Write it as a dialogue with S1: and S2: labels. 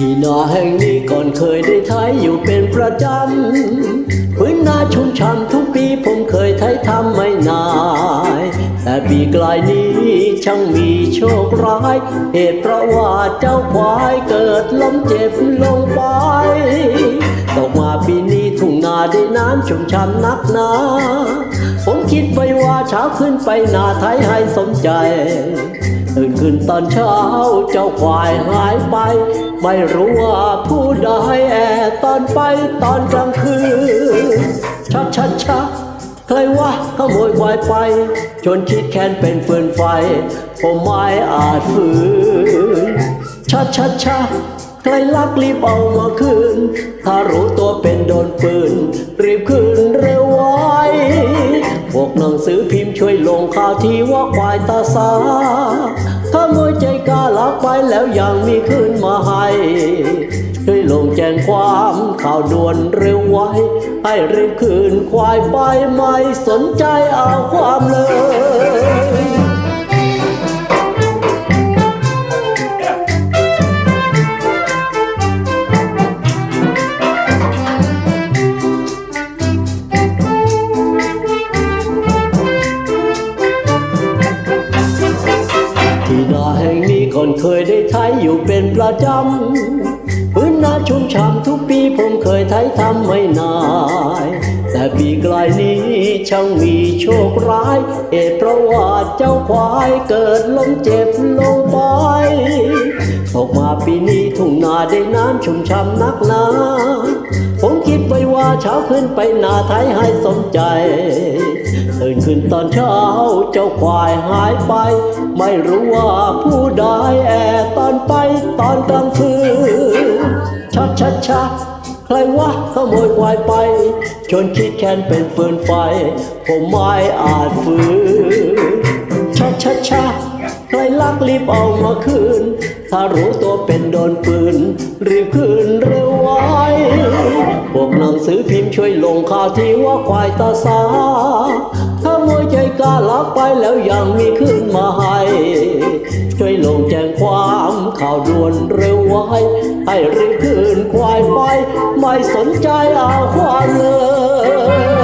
S1: ที่นาแห่งนี้ก่อนเคยได้ไทยอยู่เป็นประจำพื้นนาชุ่มช่ำทุกปีผมเคยไทยทำไม่นาย แต่ปีกลายนี้ช่างมีโชคร้าย เหตุเพราะว่าเจ้าควายเกิดล้มเจ็บลงไปตกมาปีนี้ทุ่งนาได้น้ำชุ่มช่ำนักหนา ผมคิดไปว่าเช้าขึ้นไปนาไทยให้สมใจ ตื่นขึ้นตอนเช้าเจ้าควายหายไป ไม่รู้ว่าผู้ใดแอบตอนไปตอนกลางคืนชัดชัดชัดใครวะขโมยควายไป จนคิดแค้นเป็นฟืนไฟ ผมไม่อาจฝืนชัดชัดชัดใครลักรีบเอามาคืน ถ้ารู้ตัวเป็นโดนปืน รีบคืนเร็วไว้พวกหนังสือพิมพ์ช่วยลงข่าวที่ว่าควายตาสาายแล้วยังมีคืนมาให้ช่วยลงแจ้งความข่าวด่วนเร็วไว้ ให้รีบคืนควายไปไม่สนใจเอาความเลย ก่อนเคยได้ไทยอยู่เป็นประจำพื้นนาชุ่มฉ่ำทุกปีผมเคยไทยทำไม่นาย แต่ปีกลายนี้ช่างมีโชคร้ายเหตุเพราะว่าเจ้าควายเกิดล้มเจ็บลงไปตกมาปีนี้ทุ่งนาได้น้ำชุ่มฉ่ำนักหนา เช้าขึ้นไปนาไทยให้สมใจ ตื่นขึ้นตอนเช้าเจ้าควายหายไป ไม่รู้ว่าผู้ใดแอบตอนไปตอนกลางคืนชัดชัดชัดใครวะขโมยควายไปชนคิดแค้นเป็นฟืนไฟ ผมไม่อาจฝืนชัดชัดชัดใครลักรีบเอามาคืน ถ้ารู้ตัวเป็นโดนปืน รีบคืนเร็วว้ พวกหนังสือพิมพ์ช่วยลงข่าวที่ว่าควายตาสา ถ้ามวยใจกล้าลักไปแล้วยังมีขึ้นมาให้ช่วยลงแจ้งความข่าวด่วนเร็วไวให้รีบคืนควายไป ไม่สนใจเอาความเลย